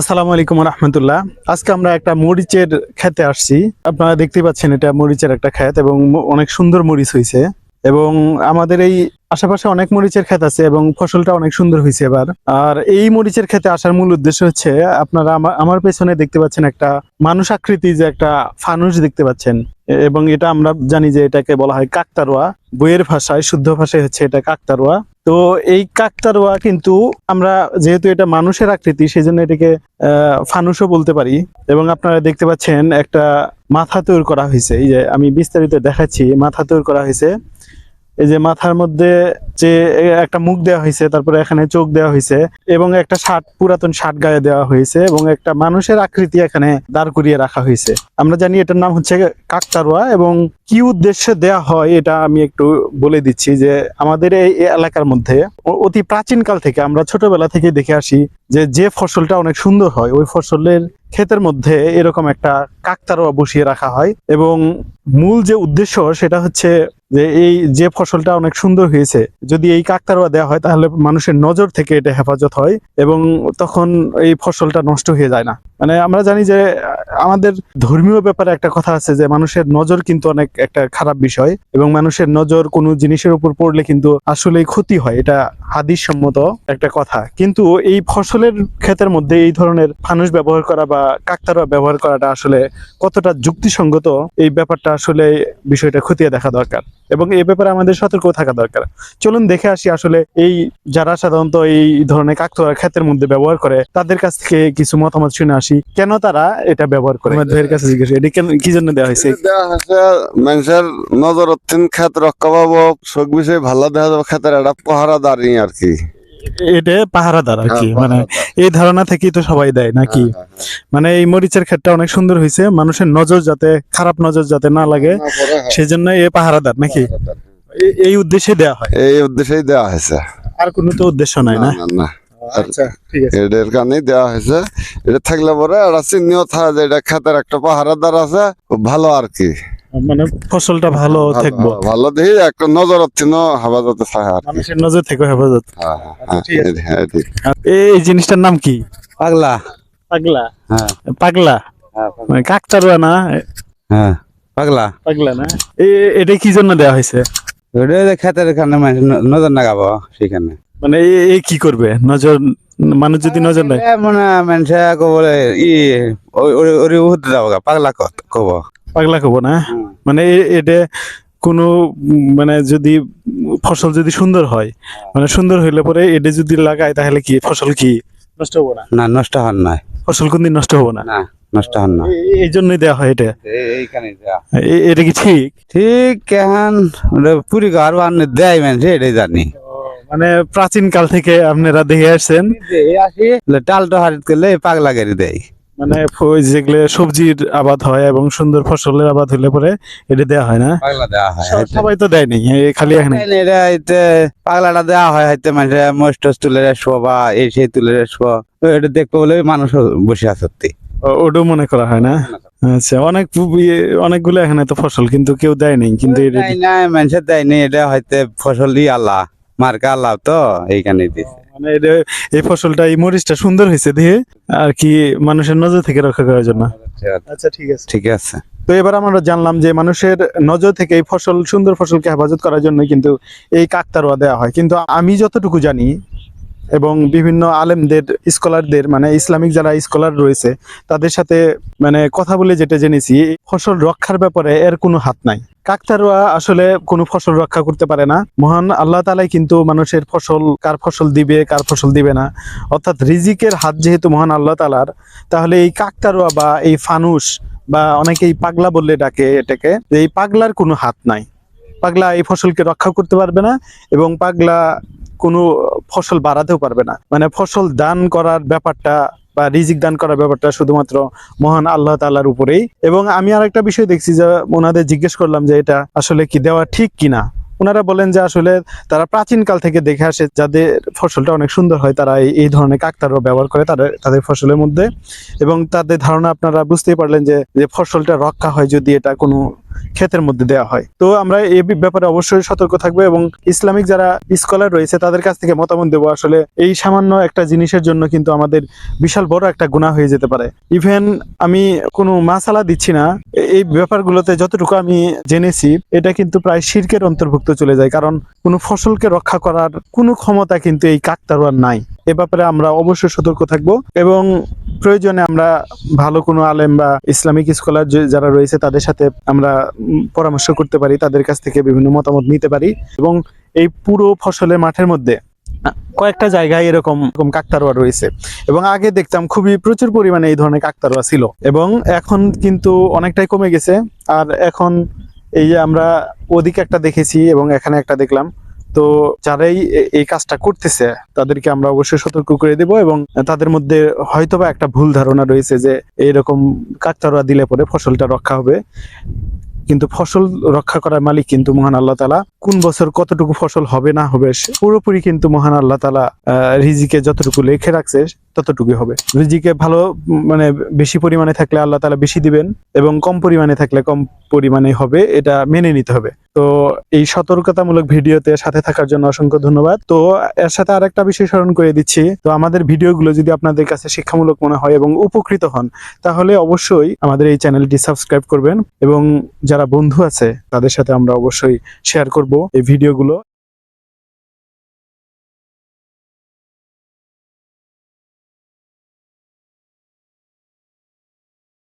আসসালামু আলাইকুম রহমতুল্লাহ। আজকে আমরা একটা মরিচের খেতে আসছি। আপনারা দেখতে পাচ্ছেন এটা মরিচের একটা ক্ষেত এবং অনেক সুন্দর মরিচ হয়েছে। এবং আমাদের এই আশেপাশে অনেক মরিচের ক্ষেত আছে এবং ফসলটা অনেক সুন্দর হয়েছে এবার। আর এই মরিচের খেতে আসার মূল উদ্দেশ্য হচ্ছে, আপনারা আমার পেছনে দেখতে পাচ্ছেন একটা মানুষ আকৃতি যে একটা ফানুস দেখতে পাচ্ছেন। এবং এটা আমরা জানি যে এটাকে বলা হয় কাকতারোয়া। বইয়ের ভাষায়, শুদ্ধ ভাষায় হচ্ছে এটা কাকতারোয়া। তো এই কাকতারোয়া কিন্তু আমরা যেহেতু এটা মানুষের আকৃতি সেই জন্য এটাকে ফানুসও বলতে পারি। এবং আপনারা দেখতে পাচ্ছেন একটা মাথা তৈরি করা হয়েছে। এই যে আমি বিস্তারিত দেখাচ্ছি, মাথা তৈরি করা হয়েছে। এই যে মাথার মধ্যে যে একটা মুখ দেওয়া হয়েছে, তারপরে এখানে চোখ দেওয়া হয়েছে এবং একটা শার্ট, পুরাতন শার্ট গায়ে দেওয়া হয়েছে এবং একটা মানুষের আকৃতি এখানে দাঁড় করিয়ে রাখা হয়েছে। আমরা জানি এটার নাম হচ্ছে কাকতারুয়া এবং কি উদ্দেশ্যে দেয়া হয় এটা আমি একটু বলে দিচ্ছি যে আমাদের এই এলাকার মধ্যে অতি প্রাচীনকাল থেকে আমরা ছোটবেলা থেকে দেখে আসি যে যে ফসলটা অনেক সুন্দর হয়, ওই ফসলের ক্ষেতের মধ্যে এরকম একটা কাকতারুয়া বসিয়ে রাখা হয় এবং মূল যে উদ্দেশ্য সেটা হচ্ছে যে এই যে ফসলটা অনেক সুন্দর হয়েছে, যদি এই কাকতারুয়া দেওয়া হয়, তাহলে মানুষের নজর থেকে এটা হেফাজত হয় এবং তখন এই ফসলটা নষ্ট হয়ে যায় না। মানে আমরা জানি যে, আমাদের ধর্মীয় ব্যাপারে একটা কথা আছে যে, মানুষের নজর কিন্তু অনেক একটা খারাপ বিষয় এবং মানুষের নজর কোনো জিনিসের উপর পড়লে কিন্তু আসলেই ক্ষতি হয়, এটা হাদিস সম্মত একটা কথা। কিন্তু এই ফসলের ক্ষেতের মধ্যে এই ধরনের ফানুস ব্যবহার করা বা কাকতারুয়া ব্যবহার করাটা আসলে কতটা যুক্তিসঙ্গত, এই ব্যাপারটা আসলে বিষয়টা খতিয়ে দেখা দরকার। এবং এ ব্যাপারে আমাদের সতর্ক থাকা দরকার। চলুন দেখে আসি আসলে এই যারা সাধারণত এই ধরনের কাকতারুয়া ক্ষেতের মধ্যে ব্যবহার করে তাদের কাছ থেকে কিছু মতামত শুনে আসি। কেন তারা এটা ব্যবহার করে? আমাদের কাছে জিজ্ঞেস এটা কেন কি জন্য দেওয়া হয়েছে? দেওয়া হয়েছে মানুষের নজর অত্যন্ত ক্ষেত রক্ষা পাবো শোক বিষয়ে ভালো দেখা যাবে ক্ষেতের একটা পাহারাদারি আর কি। এটা পাহারাদার আর কি হ্যাঁ, মানে এই ধারণা থেকেই তো সবাই দেয় নাকি? হ্যাঁ, মানে এই মরিচের ক্ষেতটা অনেক সুন্দর হয়েছে মানুষের নজর যাতে খারাপ নজর যাতে না লাগে হ্যাঁ, সেই জন্য এ পাহারাদার নাকি। এই উদ্দেশ্যে দেওয়া হয়? এই উদ্দেশ্যেই দেওয়া হয়েছে। আর কোনো তো উদ্দেশ্য নাই না? না, আচ্ছা ঠিক এটার কারণেই দেওয়া হয়েছে। এটা থাকলে পরে একটা চিহ্নিও থাকে যে এটা ক্ষেতের একটা পাহারাদার আছে খুব ভালো আর কি। মানে ফসলটা ভালো থাকব। ভালো দেখি একটা নজর অত্যিন হেফাজতে আর মানুষের নজর থেকে হেফাজত। হ্যাঁ, হ্যাঁ, আচ্ছা। হ্যাঁ, এই জিনিসটার নাম কি? পাগলা। পাগলা? হ্যাঁ। পাগলা? মানে কাকতারুয়া না? হ্যাঁ পাগলা। পাগলা না? এ- এটা কি জন্য দেওয়া হয়েছে? ওটা ক্ষেতের এখানে মানুষ নজর নাগাবো সেখানে মানে এ- এ কি করবে? নজর মানুষ যদি নজর নাই মানে মনে মানুষে বলে ই ওই- ওই উঠতে যাব পাগলা কত কব। পাগলা কব না? মানে এটা কোনো মানে যদি ফসল যদি সুন্দর হয় মানে সুন্দর হইলে পরে এটা যদি লাগায় তাহলে কি ফসল কি? নষ্ট হব না? না নষ্ট হন নাই। ফসল কোনদিন নষ্ট হব না? না নষ্ট হন না এই জন্যই দেওয়া হয় এটা। এটা কি ঠিক? ঠিক ওটা পুরি ঘর বানিয়ে দেয় মানুষ এটাই জানি। মানে প্রাচীন কাল থেকে আপনারা দেখে আসছেন। আসি টালটো হারিত করলে পাগলা গাড়ি দেয়। মানে ওই যেগুলো সবজির আবাদ হয় এবং সুন্দর ফসলের আবাদ হলে পরে এটা দেওয়া হয় না? হয় সবাই তো দেয়নি খালি এখানে এটা এতে পাগলাটা দেওয়া হয় হয়তো মানুষের মোষ তুলে রাখব বা এই সেই তুলে রাখব এটা দেখব বলে মানুষ বসে আছে সত্যি। ও- ওটাও মনে করা হয় না? আচ্ছা অনেক অনেকগুলো এখানে তো ফসল কিন্তু কেউ দেয়নি কিন্তু নাই মানুষের দেয়নি এটা হয়তো ফসলই আল্লাহ মার্কা আল্লাহ তো এইখানে দিছে। মানে এই ফসলটা এই মরিচটা সুন্দর হয়েছে দিয়ে আর কি মানুষের নজর থেকে রক্ষা করার জন্য। আচ্ছা ঠিক আছে। ঠিক আছে। তো এবার আমরা জানলাম যে মানুষের নজর থেকে এই ফসল সুন্দর ফসলকে হেফাজত করার জন্য কিন্তু এই কাকতারুয়া দেওয়া হয়। কিন্তু আমি যতটুকু জানি এবং বিভিন্ন আলেমদের স্কলারদের মানে ইসলামিক যারা স্কলার রয়েছে তাদের সাথে মানে কথা বলে যেটা জেনেছি ফসল রক্ষার ব্যাপারে এর কোনো হাত নাই। কাকতারুয়া আসলে কোনো ফসল রক্ষা করতে পারে না। মহান আল্লাহ তালাই কিন্তু মানুষের ফসল, কার ফসল দিবে, কার ফসল দিবে না। অর্থাৎ রিজিকের হাত যেহেতু মহান আল্লাহ তালার, তাহলে এই কাকতারুয়া বা এই ফানুস বা অনেকেই পাগলা বললে ডাকে এটাকে এই পাগলার কোনো হাত নাই। পাগলা এই ফসলকে রক্ষা করতে পারবে না এবং পাগলা কোনো ফসল বাড়াতেও পারবে না। মানে ফসল দান করার ব্যাপারটা বা রিজিক দান করার ব্যাপারটা শুধুমাত্র মহান আল্লাহ তাআলার উপরেই। এবং আমি আরেকটা বিষয় দেখছি যে ওনাদের জিজ্ঞেস করলাম যে এটা আসলে কি দেওয়া ঠিক কিনা? ওনারা বলেন যে আসলে তারা প্রাচীন কাল থেকে দেখে আসে যাদের ফসলটা অনেক সুন্দর হয়, তারা এই- এই ধরনের কাকতারও ব্যবহার করে তাদের তাদের ফসলের মধ্যে। এবং তাদের ধারণা আপনারা বুঝতেই পারলেন যে যে ফসলটা রক্ষা হয় যদি এটা কোনো ক্ষেতের মধ্যে দেওয়া হয়। তো আমরা এই ব্যাপারে অবশ্যই সতর্ক থাকব এবং ইসলামিক যারা স্কলার রয়েছে, তাদের কাছ থেকে মতামত দেবো। আসলে এই সামান্য একটা জিনিসের জন্য কিন্তু আমাদের বিশাল বড় একটা গুণা হয়ে যেতে পারে। ইভেন আমি কোনো মাসালা দিচ্ছি না। এই ব্যাপারগুলোতে যতটুকু আমি জেনেছি, এটা কিন্তু প্রায় শির্কের অন্তর্ভুক্ত চলে যায়। কারণ কোনো ফসলকে রক্ষা করার কোনো ক্ষমতা কিন্তু এই কাকতারুয়ার নাই। এ ব্যাপারে আমরা অবশ্যই সতর্ক থাকব এবং প্রয়োজনে আমরা ভালো কোনো আলেম বা ইসলামিক স্কলার যারা রয়েছে তাদের সাথে আমরা পরামর্শ করতে পারি, তাদের কাছ থেকে বিভিন্ন মতামত নিতে পারি এবং এই পুরো ফসলের মাঠের মধ্যে কয়েকটা জায়গায় এরকম কাকতারুয়া রয়েছে এবং আগে দেখতাম খুবই প্রচুর পরিমাণে এই ধরনের কাকতারোয়া ছিল এবং এখন কিন্তু অনেকটাই কমে গেছে। আর এখন এই যে আমরা ওদিকে একটা দেখেছি এবং এখানে একটা দেখলাম তো যারাই এই কাজটা করতেছে, তাদেরকে আমরা অবশ্যই সতর্ক করে দেব এবং তাদের মধ্যে হয়তোবা একটা ভুল ধারণা রয়েছে যে এইরকম কাকতারুয়া দিলে পরে ফসলটা রক্ষা হবে। কিন্তু ফসল রক্ষা করার মালিক কিন্তু মহান আল্লাহ তালা কোন বছর কতটুকু ফসল হবে, না হবে পুরোপুরি কিন্তু মহান আল্লাহ তালা রিজিকে যতটুকু লিখে রাখছে, ততটুকুই হবে। রিজিকে ভালো মানে বেশি পরিমাণে থাকলে আল্লাহ তালা বেশি দিবেন এবং কম পরিমাণে থাকলে কম পরিমাণে হবে, এটা মেনে নিতে হবে। তো এই সতর্কতামূলক ভিডিওতে সাথে থাকার জন্য অসংখ্য ধন্যবাদ। তো এর সাথে আরেকটা বিষয় স্মরণ করে দিচ্ছি। তো আমাদের ভিডিওগুলো যদি আপনাদের কাছে শিক্ষামূলক মনে হয় এবং উপকৃত হন, তাহলে অবশ্যই আমাদের এই চ্যানেলটি সাবস্ক্রাইব করবেন এবং যারা বন্ধু আছে, তাদের সাথে আমরা অবশ্যই শেয়ার করব এই ভিডিওগুলো।